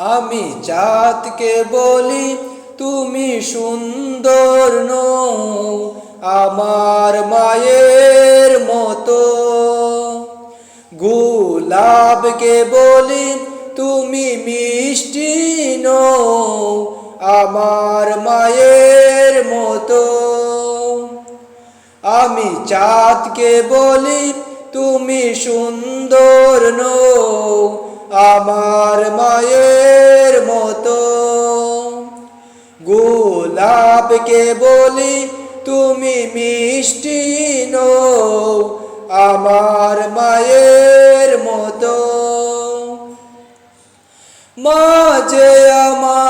আমি চাঁদকে বলি, তুমি সুন্দর নও, আমার মায়ের মতো। গোলাপকে বলি, তুমি মিষ্টি নও, আমার মায়ের মতো। আমি চাঁদকে বলি, তুমি সুন্দর নও আমার মায়ের মতো। গোলাপকে বলি তুমি মিষ্টি নও আমার মায়ের মতো। মাঝে আমার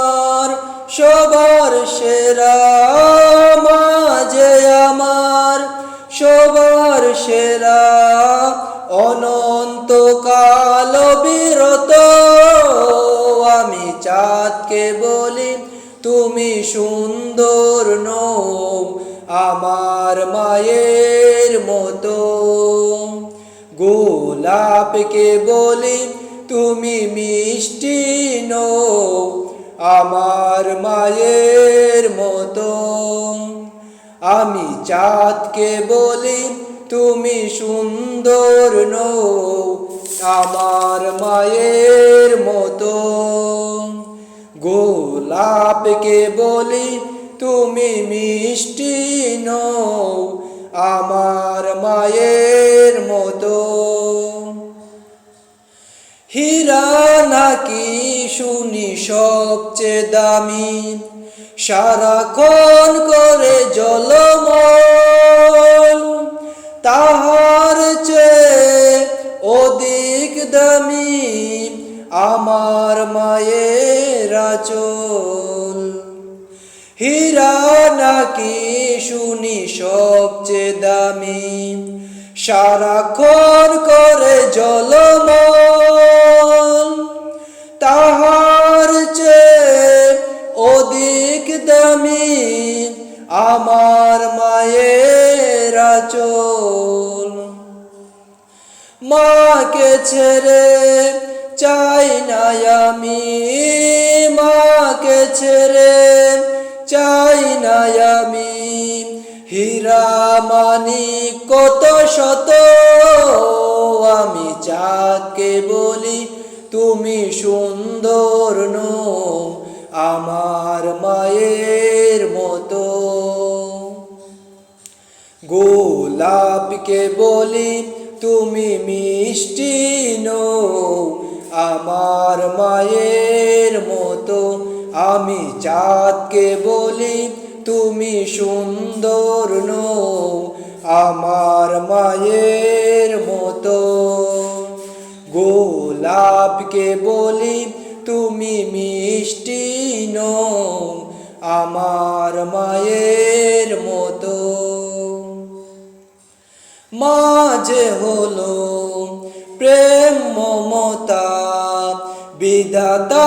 গোলাপকে বলি, তুমি মিষ্টি নও আমার মায়ের মতো। আমি চাঁদকে বলি, তুমি সুন্দর নও আমার মায়ের মতো। গোলাপকে বলি, তুমি মিষ্টি নও আমার মায়ের মতো। হীরা নাকি শুনি সবচেয়ে দামি? সারাক্ষণ করে জলমল। তাহার চেয়ে অধিক দামি আমার মায়ের আচল হীরা নাকি শুনি সবচেয়ে দামি? সারাক্ষণ করে জলমল, তাহার চেয়ে অধিক দামি আমার মায়ের আচল। মাকে ছেড়ে চাই না আমি, মাকে ছেড়ে চাই না আমি। হীরা মানি কত শত, আমি চাঁদকে বলি তুমি সুন্দর নো আমার মায়ের মতো। গোলাপকে বলি তুমি মিষ্টি নও, আমার মায়ের মতো। আমি চাঁদকে বলি, তুমি সুন্দর নও, আমার মায়ের মতো। গোলাপকে বলি, তুমি মিষ্টি নও, আমার মায়ের মতো। মাঝে হলো প্রেম মমতা, বিধাতা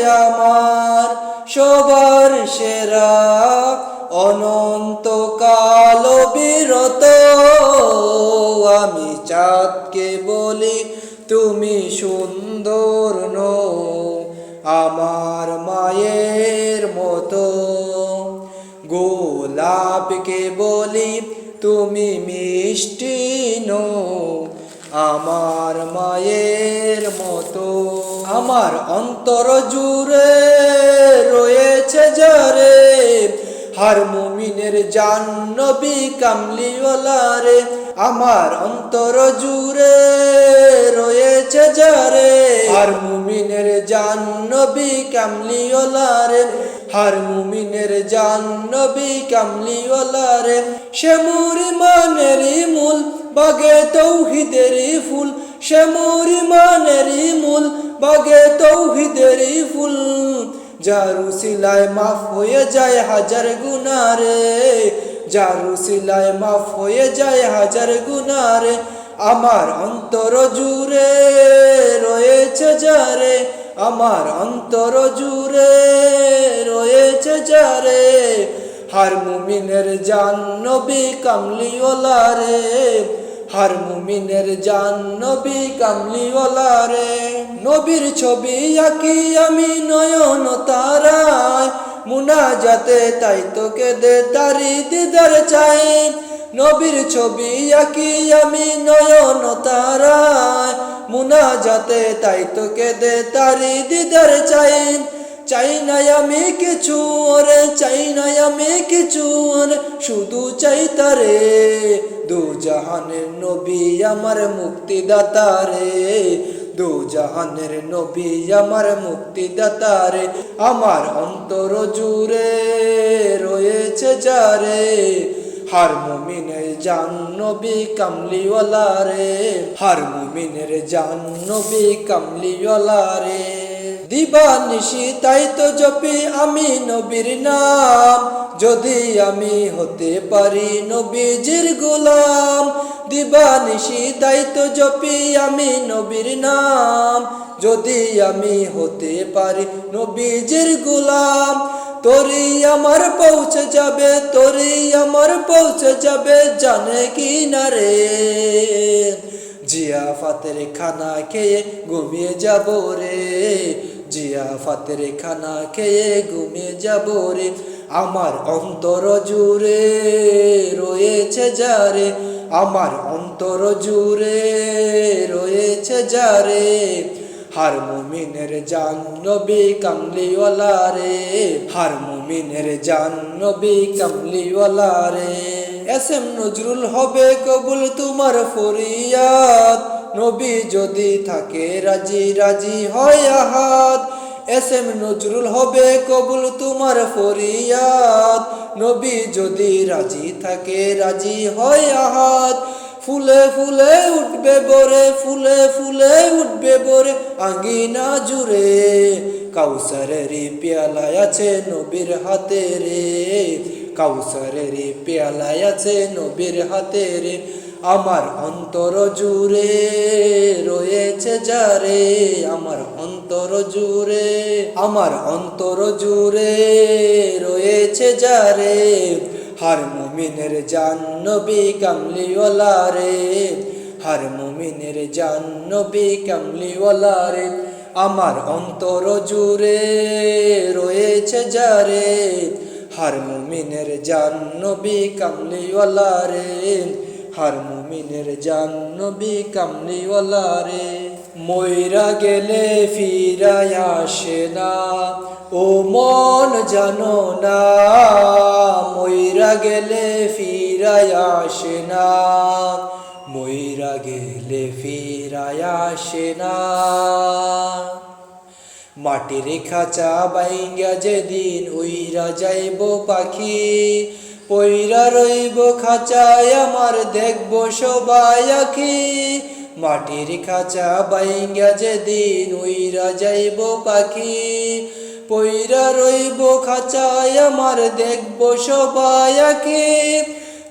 আমার সবার সেরা অনন্ত কাল বিরত। আমি চাঁদকে বলি, তুমি সুন্দর নও, আমার মায়ের মতো। গোলাপকে বলি, তুমি মিষ্টি নো আমার মায়ের মতো। আমার অন্তর জুড়ে রয়েছে যারে হার মুমিনের জান নবী কামলিওয়ালা রে, আমার অন্তর জুড়ে রয়েছে যারে হার মুমিনের জান কামলিওয়ালা রে, হার মুমিনের জান কামলিওয়ালা রে, সে মুরি মানেরই মূল, বাগে তৌহিদেরই ফুল সে মুরি মানেরই মূল, বাগে তৌহিদেরই ফুল। যারু সিলায় মাফ হয়ে যায় হাজার গুনারে যারু সিলায় মাফ হয়ে যায় হাজার গুনারে আমার অন্তর জুড়ে রয়েছে যারে আমার অন্তর জুড়ে রয়েছে যারে হার মুমিনের কামলিওয়ালা রে হার মুমিনের জান নবী কামলিওয়ালা রে। নবীর ছবি আঁকি আমি নয়ন তারায়। মুনা যাতে তাই তোকে দে তারি দিদার চাই। নবীর ছবি আঁকি আমি নয়ন তারায়। মুনা যাতে তাই তোকে দে তারি দিদার চাই। চাই না আমি কিছু ওরে চাই না আমি কিছু শুধু চাই তারে। দু জাহানের নবী আমার মুক্তিদাতা রে। দু জাহানের নবী আমার মুক্তিদাতা রে। আমার অন্তর জুড়ে রয়েছে যারে। হার মুমিনের জান নবী কামলিওয়ালা রে। হার মুমিনের জান নবী কামলিওয়ালা রে। দিবা নিশি তাই তো জপি আমি নবীর নাম। যদি আমি হতে পারি নবীজির গোলাম দিবা নিশি তাই তো জপি আমি নবীর নাম। যদি আমি হতে পারি নবীজির গোলাম তোরি আমার পৌঁছে যাবে তোরি আমার পৌঁছে যাবে জানে কি না রে জিয়া ফাতের খানা খেয়ে ঘুমিয়ে যাব রে। জিয়া ফাতের খানা খেয়ে ঘুমিয়ে যাব রে। আমার অন্তর জুড়ে রয়েছে যারে, আমার অন্তর জুড়ে রয়েছে যারে। হার মুমিনের জান নবী কামলিওয়ালা রে, হার মুমিনের জান নবী কামলিওয়ালা রে। এস এম নজরুল হবে কবুল তোমার ফরিয়াদ। নবী যদি থাকে, রাজি রাজি হয় আহাত এস এম নজরুল হবে কবুল তোমার ফরিয়াদ। নবী যদি রাজি থাকে, রাজি হয় আহাত ফুলে ফুলে উঠবে বরে, ফুলে ফুলে উঠবে বরে, আঙ্গিনা জুড়ে। কাউসারের পেয়ালায় আছে নবীর হাতে রে। কাউসারের পেয়ালায় আছে নবীর হাতে রে। আমার অন্তর জুড়ে রয়েছে যারে, আমার অন্তর জুড়ে, আমার অন্তর জুড়ে রয়েছে যারে। হার মুমিনের জান নবী কামলিওয়ালা রে, হার মুমিনের জান নবী কামলিওয়ালা রে, আমার অন্তর জুড়ে রয়েছে যারে। হার মুমিনের জান নবী কামলিওয়ালা রে হার মুমিনের জান কামলিওয়ালা রে। ময়রা গেলে ফিরায় আসে না, ও মন জানো না। ময়রা গেলে ফিরায় আসে না ময়রা গেলে ফিরায় আসে না। মাটির খাঁচা বাইঙ্গা যেদিন উইরা যাইব পাখি পইরা রইব খাঁচায়, আমার দেখব সবাই আখি। মাটির খাঁচা বাইঙ্গা যেদিন উইরা যাইব পাখি। পৈরা রইব খাঁচায়, আমার দেখব সবাই আখি।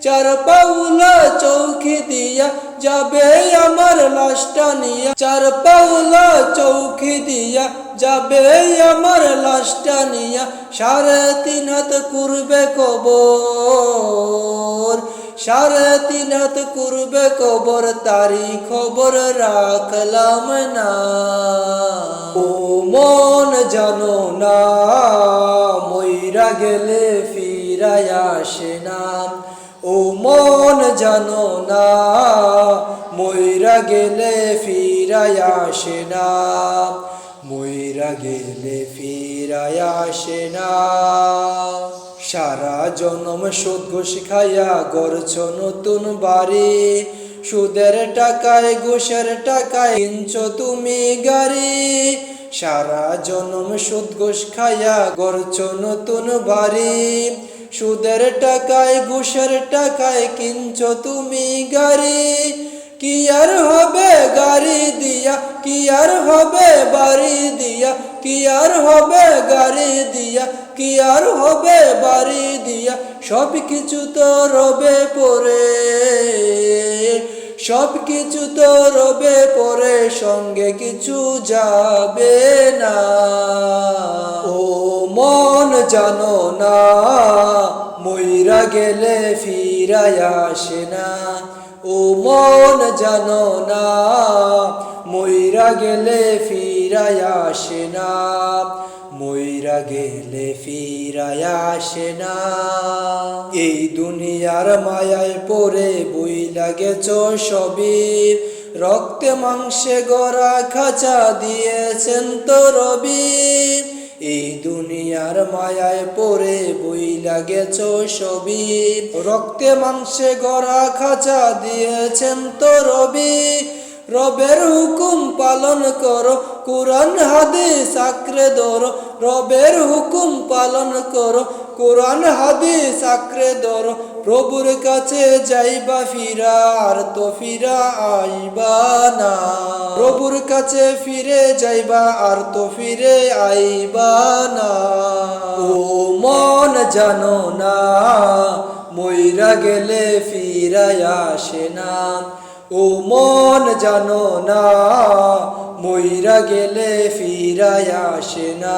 চার পাউলা চৌকি দিয়া যাবে আমার লাশটা নিয়া। চার পাউলা চৌকি দিয়া যাবে আমার লাশটা নিয়া। সাড়ে তিন হাত করবে কবর, সাড়ে তিন হাত করবে কবর তারি খবর রাখলাম না। ও মন জানো না, মইরা গেলে ফিরাই আসে না। ও মন জানো না, মইরা গেলে ফিরাই আসে না। মইরা গেলে ফিরাই আসে না। সারা জনম সুদ ঘুষ খাইয়া গড়ছ নতুন বাড়ি। সুদের টাকায় ঘুষের টাকায় কিনছ তুমি গাড়ি। সারা জনম সুদ ঘুষ খাইয়া গড়ছ নতুন বাড়ি। সুদের টাকায়, ঘুষের টাকায় কিনছ তুমি গাড়ি? কি আর হবে গাড়ি দিয়া? কি আর হবে বাড়ি দিয়া? কি আর হবে গাড়ি দিয়া? কি আর হবে বাড়ি দিয়া? সব কিছু তো রবে পরে। সব কিছু তো রবে পরে, সঙ্গে কিছু যাবে না। ও মন জানো না ময়রা গেলে ফিরাই আসে না। ও মন জানো না ময়রা গেলে ফিরাই আসে না। ময়রা গেলে ফিরাই আসে না। এই দুনিয়ার মায়ায় পড়ে বই লাগেছ সবই। রক্তে মাংসে গড়া খাঁচা দিয়েছেন তো রবি। এই দুনিয়ার মায়ায় পরে বই লাগেছ সবি। রক্তে মাংসে গড়া খাঁচা দিয়েছেন তো রবি। রবের হুকুম পালন করো, কোরআন, হাদিস আঁকড়ে ধরো। রবের হুকুম পালন করো, কোরআন, হাদিস আঁকড়ে ধরো। প্রভুর কাছে যাইবা ফিরা আর তো ফিরা আইবা না। প্রভুর কাছে ফিরে যাইবা আর তো ফিরে আইবা না। ও মন জানো না, মইরা গেলে ফিরাই আসে না। ও মন জানো না, মইরা গেলে ফিরাই আসে না।